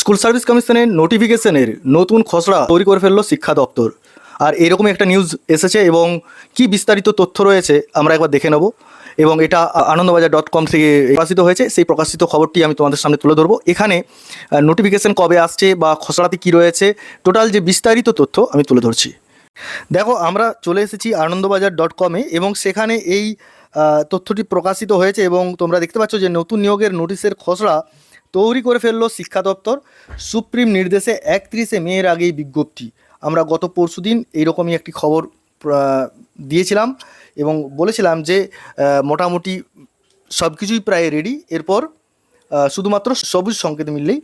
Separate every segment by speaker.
Speaker 1: School service কমিশনের নোটিফিকেশনের নতুন খসড়া তৈরি করে ফেলল শিক্ষা দপ্তর। আর এরকমই একটা নিউজ এসেছে এবং কি বিস্তারিত তথ্য রয়েছে আমরা একবার দেখে নেব এবং এটা আনন্দবাজার ডট কম থেকে প্রকাশিত হয়েছে, সেই প্রকাশিত খবরটি আমি তোমাদের সামনে তুলে ধরবো। এখানে নোটিফিকেশন কবে আসছে বা খসড়াতে কি রয়েছে টোটাল যে বিস্তারিত তথ্য আমি তুলে ধরছি। দেখো, আমরা চলে এসেছি আনন্দবাজার ডট কমে এবং সেখানে এই তথ্যটি প্রকাশিত হয়েছে এবং তোমরা দেখতে পাচ্ছ যে নতুন নিয়োগের নোটিশের খসড়া তৈরি করে ফেলল শিক্ষা দপ্তর। সুপ্রিম নির্দেশে একত্রিশে মেয়ের আগেই বিজ্ঞপ্তি। আমরা গত পরশু দিন এইরকমই একটি খবর দিয়েছিলাম এবং বলেছিলাম যে মোটামুটি সব কিছুই প্রায় রেডি এরপর শুধুমাত্র সবুজ সংকেত মিললেই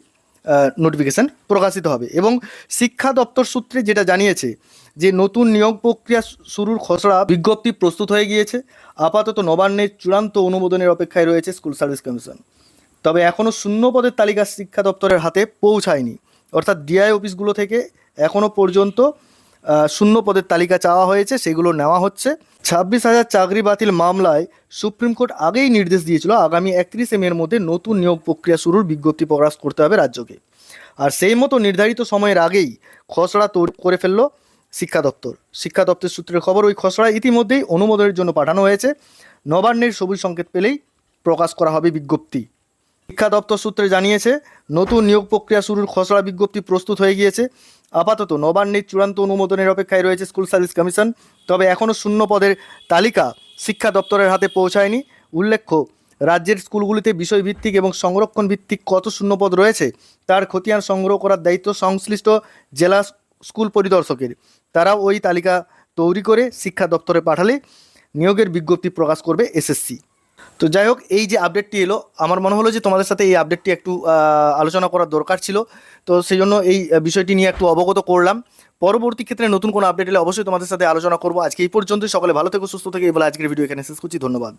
Speaker 1: নোটিফিকেশান প্রকাশিত হবে এবং শিক্ষা দপ্তর সূত্রে যেটা জানিয়েছে যে, নতুন নিয়োগ প্রক্রিয়া শুরুর খসড়া বিজ্ঞপ্তি প্রস্তুত হয়ে গিয়েছে। আপাতত নবান্নের চূড়ান্ত অনুমোদনের অপেক্ষায় রয়েছে স্কুল সার্ভিস কমিশন তবে এখনও শূন্য পদের তালিকা শিক্ষা দপ্তরের হাতে পৌঁছায়নি। অর্থাৎ ডিআই অফিসগুলো থেকে এখনও পর্যন্ত শূন্য পদের তালিকা চাওয়া হয়েছে, সেগুলো নেওয়া হচ্ছে। ছাব্বিশ হাজার চাকরি বাতিল মামলায় সুপ্রিম কোর্ট আগেই নির্দেশ দিয়েছিল, আগামী একত্রিশে মের মধ্যে নতুন নিয়োগ প্রক্রিয়া শুরুর বিজ্ঞপ্তি প্রকাশ করতে হবে রাজ্যকে। আর সেই মতো নির্ধারিত সময়ের আগেই খসড়া তৈরি করে ফেলল শিক্ষা দপ্তর। শিক্ষা দপ্তর সূত্রের খবর, ওই খসড়া ইতিমধ্যেই অনুমোদনের জন্য পাঠানো হয়েছে। নবান্নের সবুজ সংকেত পেলেই প্রকাশ করা হবে বিজ্ঞপ্তি। শিক্ষা দপ্তর সূত্রে জানিয়েছে, নতুন নিয়োগ প্রক্রিয়া শুরুর খসড়া বিজ্ঞপ্তি প্রস্তুত হয়ে গিয়েছে। আপাতত নবান্নের চূড়ান্ত অনুমোদনের অপেক্ষায় রয়েছে স্কুল সার্ভিস কমিশন, তবে এখনও শূন্য পদের তালিকা শিক্ষা দপ্তরের হাতে পৌঁছায়নি। উল্লেখ্য, রাজ্যের স্কুলগুলিতে বিষয়ভিত্তিক এবং সংরক্ষণ ভিত্তিক কত শূন্যপদ রয়েছে, তার খতিয়ান সংগ্রহ করার দায়িত্ব সংশ্লিষ্ট জেলা স্কুল পরিদর্শকের। তারাও ওই তালিকা তৈরি করে শিক্ষা দপ্তরে পাঠালে নিয়োগের বিজ্ঞপ্তি প্রকাশ করবে এসএসসি। তো যাই হোক, এই যে আপডেটটি এলো, আমার মনে হলো যে তোমাদের সাথে এই আপডেটটি একটু আলোচনা করার দরকার ছিল। তো সেই জন্য এই বিষয়টি নিয়ে একটু অবগত করলাম। পরবর্তী ক্ষেত্রে নতুন কোনো আপডেট এলে অবশ্যই তোমাদের সাথে আলোচনা করব। আজকে এই পর্যন্তই। সকলে ভালো থেকো, সুস্থ থেকে। এবার আজকের ভিডিও এখানে শেষ করছি। ধন্যবাদ।